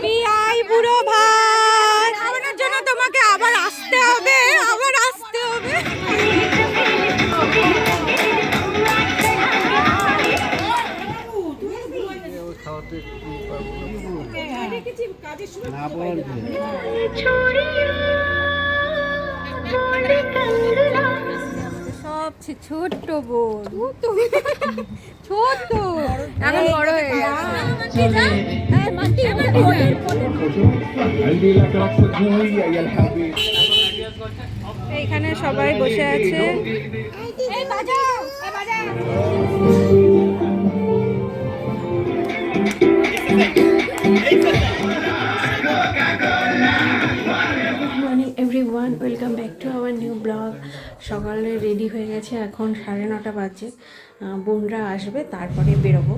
পিয়াই বুড়ো ভাই খাওয়ানোর জন্য তোমাকে আবার আসতে হবে আবার আসতে হবে। না হচ্ছে ছোট্ট বোন। ছোট্ট। এখন বড় হয়ে হ্যাঁ, হ্যাঁ, হ্যাঁ। এখানে সবাই বসে আছে। এই সকালে রেডি হয়ে গেছে, এখন সাড়ে নটা বাজে বোনরা আসবে, তারপরে বেরোবো।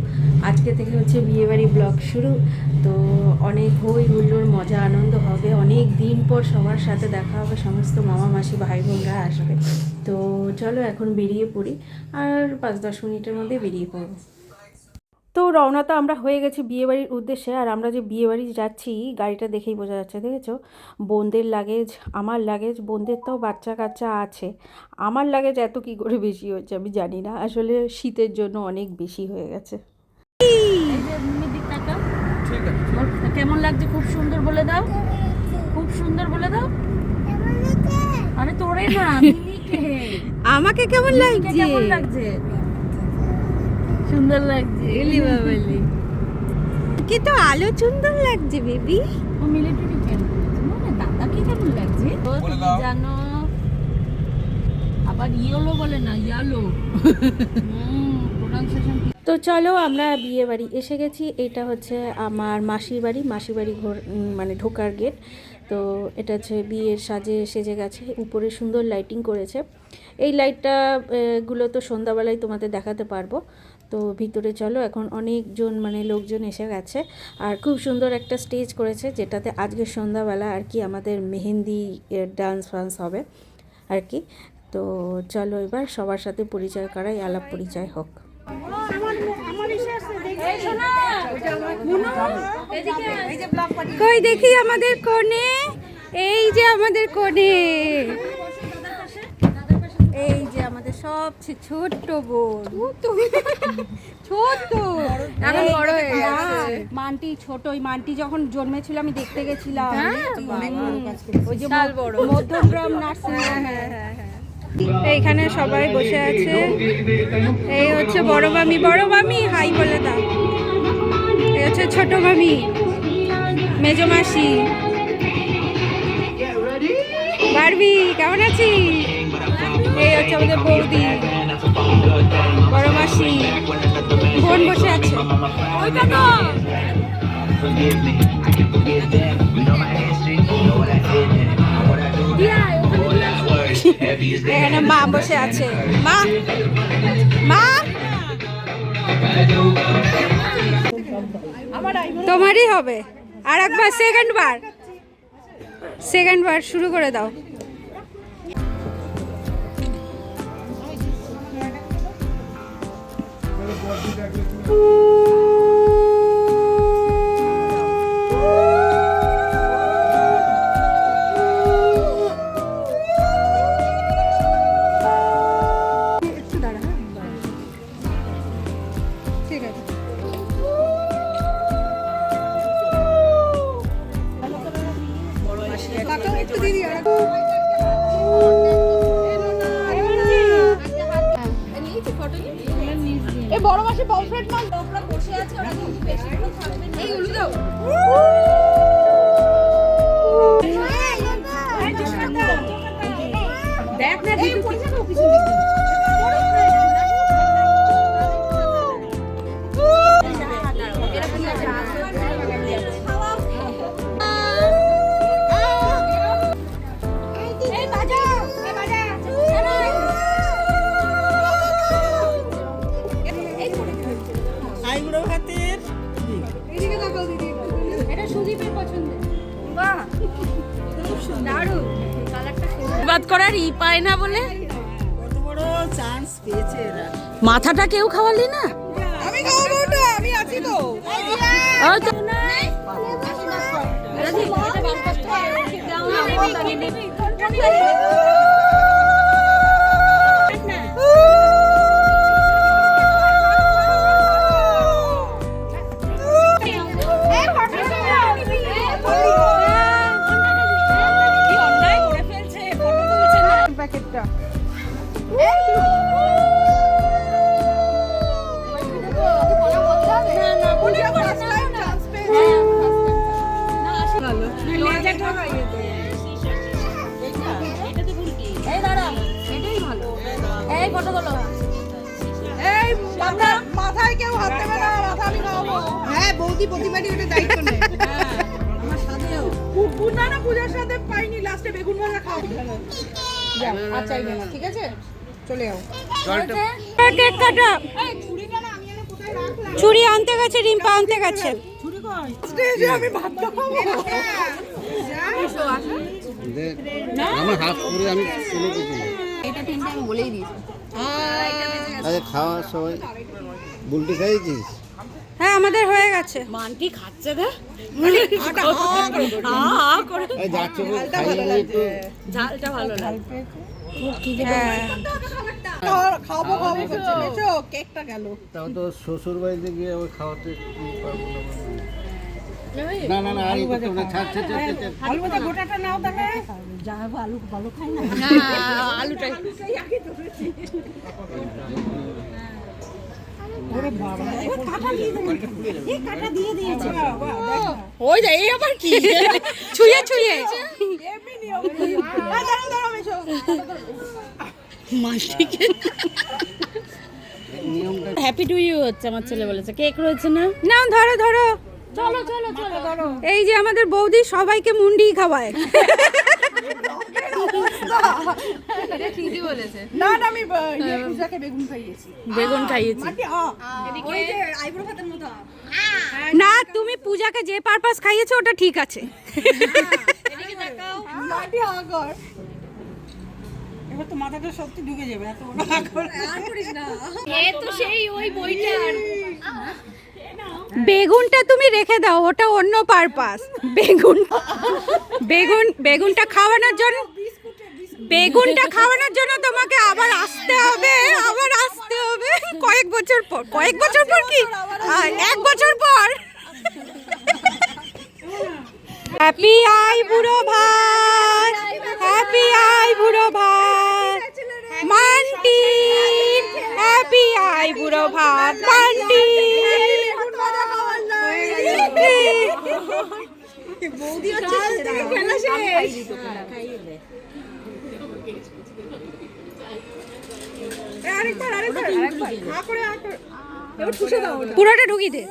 আজকে থেকে হচ্ছে বিয়েবাড়ি ব্লগ শুরু। তো অনেক হই হুল্লোর মজা, আনন্দ হবে। অনেক দিন পর সবার সাথে দেখা হবে, সমস্ত মামা মাসি, ভাই বোনরা আসবে। তো চলো এখন বেরিয়ে পড়ি। আর পাঁচ দশ মিনিটের মধ্যে বেরিয়ে পড়ব। তো রওনা তো আমরা হয়ে গেছি বিয়েবাড়ির উদ্দেশ্যে আর আমরা যে বিয়েবাড়ি যাচ্ছি গাড়িটা দেখেই বোঝা যাচ্ছে দেখেছ? বোনদের লাগেজ আমার লাগেজ বোনদের তো বাচ্চা কাচ্চা আছে। আমার লাগেজ এত কি করে বেশি হচ্ছে আমি জানি না। আসলে শীতের জন্য অনেক বেশি হয়ে গেছে। কেমন লাগছে? খুব সুন্দর বলে দাও। খুব সুন্দর বলে দাও। আরে তোরে না আমাকে কেমন লাগছে? কেমন লাগছে? সুন্দর লাগছে এলি বাবালি কি তো আলো সুন্দর লাগছে বেবি। ও মিলিটারি কেন মানে দাদাকে কেমন লাগছে? তুমি জানো আবার ইয়েলো বলে না ইয়ালো। প্রোনাউন্সিয়েশন তো চলো আমরা বিয়ে বাড়ি এসে গেছি। এটা হচ্ছে আমার মাসির বাড়ি। মাসির বাড়ি ঘর মানে ঢোকার গেট। তো এটা হচ্ছে বিয়ের সাজে সেজে গেছে। উপরে সুন্দর লাইটিং করেছে। এই লাইটটা গুলো তো সন্ধ্যাবেলায় তোমাদের দেখাতে পারব। তো ভিতরে চলো, এখন অনেকজন মানে লোকজন এসে গেছে। আর খুব সুন্দর একটা স্টেজ করেছে, যেটাতে আজকে সন্ধ্যাবেলা আর কি আমাদের মেহেন্দি ডান্স ফান্স হবে আর কি। তো চলো এবার সবার সাথে পরিচয় করাই, আলাপ পরিচয় হোক। কই দেখি আমাদের কোণে এই যে আমাদের কোণে এই যে আমাদের সব ছি- ছোট্ট বোন। ছোট্ট। এখন বড় হয়ে গেছে। মানটি ছোট ওই মানটি যখন জন্মেছিল আমি দেখতে গেছিলাম। হুম, ওই যে মধ্যমগ্রাম নার্সিং এইখানে সবাই বসে আছে। এই হচ্ছে বড় মামি। বড় মামি হাই বলে দাও। এই হচ্ছে ছোট মামি মেজো মাসি। বারবি কেমন আছিস? এই হচ্ছে আমাদের বৌদি, বড় মাসি, বোন বসে আছে। এখানে মা বসে আছে। মা! মা! তোমারই হবে। আর একবার সেকেন্ড বার সেকেন্ড বার শুরু করে দাও। Bu arada bir এই বড় মাসে বয়ফ্রেন্ড মান লোকরা বসে আছে ওরা কিন্তু বেশি থাকবে না। এই উলু দাও। দারুণ। কালারটা বাদ করার ই পায় না বলে? মাথাটা কেউ খাওয়ালি না? আমি খাওয়াবো না আমি আছি তো। ওই তো প্যাকেটটা এই দাঁড়া এটাই ভালো। এই ফটো তোলো এই মাথা মাথায় কেউ হাত দেবে না মাথা আমি খাওয়াবো। হ্যাঁ বৌদি প্রতিবারই ওটা দায়িত্ব নেয়। আমার সাথেও। না না পূজার সাথে পাইনি লাস্টে বেগুন ভাজা খাও যাও আর চাইবে না ঠিক আছে? চলে যাও কেক কাটা ছুরি আনতে গেছে রিম্পা আনতে গেছে। আমি ভাত খাব। আমার হাত করে আমি কোনো কিছু না আরে খাওয়ার সময় বুলটি খাইছিস হ্যাঁ আমাদের হয়ে গেছে। মানটি খাচ্ছে দে। ঝালটা ভালো হ্যাঁ। খাব খাব কেকটা গেল। তাও তো শ্বশুর বাড়িতে গিয়ে ওই খাওয়াতে পারব না? না না না না, ছাড় ছাড় ছাড়। আলু ভাজা গোটাটা নাও তাহলে। আলুটাই। ওই যা এই আবার কি? ছুঁয়ে ছুঁয়ে। দাঁড়াও দাঁড়াও মেশো মাসিকে হ্যাপি টু ইউ হচ্ছে আমার ছেলে বলেছে। কেক রয়েছে না? নাও ধরো ধরো। চলো চলো চলো। এই যে আমাদের বৌদি সবাইকে মুন্ডি খাওয়ায়। না না আমি পূজাকে বেগুন খাইয়েছি। বেগুন খাইয়েছি। মাটি আ ওই যে আইবুড়ো ভাতের মতো। আ। না তুমি পূজাকে যে পারপাস খাইয়েছো ওটা ঠিক আছে। এবার তো মাথাটা সত্যি ঢুকে যাবে এত বড় আ করে আর করিস না। এ তো সেই ওই বইটার বেগুনটা তুমি রেখে দাও, ওটা অন্য পারপাস বেগুন বেগুন, বেগুনটা খাওয়ানোর জন্য বেগুনটা খাওয়ানোর জন্য তোমাকে আবার আসতে হবে, আবার আসতে হবে। কয়েক বছর পর, কয়েক বছর পর কি? এক বছর পর। হ্যাপি আই বুড়ো ভাত হ্যাপি আই বুড়ো ভাত মান্টি হ্যাপি আই বুড়ো ভাত বৌদি খেলা শেষ। আরেকবার আরেকবার। আরেকবার আ করে আ করে। এবার ঠুসে দাও পুরোটা ঢুকিয়ে দে।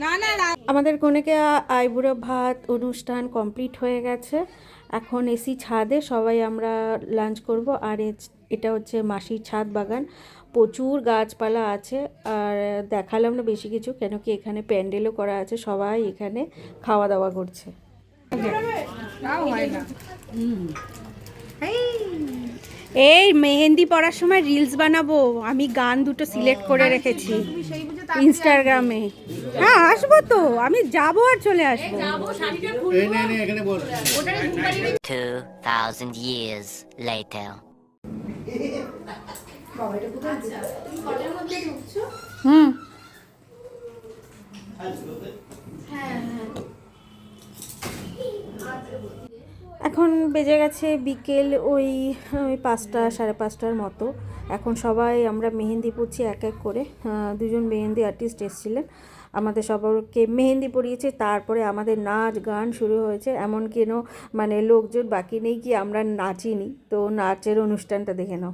না না না। আমাদের কনেকে আইবুড়ো ভাত অনুষ্ঠান কমপ্লিট হয়ে গেছে। এখন এসি ছাদে সবাই আমরা লাঞ্চ করব। আর এ- এটা হচ্ছে মাসির ছাদ বাগান। প্রচুর গাছপালা আছে আর দেখালাম না বেশি কিছু কেন কি এখানে প্যান্ডেলও করা আছে সবাই এখানে খাওয়া দাওয়া করছে। হয় এই মেহেন্দি পড়ার সময় রিলস বানাবো আমি গান দুটো সিলেক্ট করে রেখেছি ইনস্টাগ্রামে হ্যাঁ আসব তো আমি যাব আর চলে আসব। এই নে নে এখানে বল 2,000 years later. হুম। এখন বেজে গেছে বিকেল ওই ওই পাঁচটা সাড়ে পাঁচটার মতো। এখন সবাই আমরা মেহেন্দি পড়ছি এক এক করে। দুজন মেহেন্দি আর্টিস্ট এসেছিলেন। আমাদের সবাইকে মেহেন্দি পরিয়েছে তারপরে আমাদের নাচ গান শুরু হয়েছে। এমন কেন মানে লোকজন বাকি নেই কি আমরা নাচিনি? তো নাচের অনুষ্ঠানটা দেখে নাও।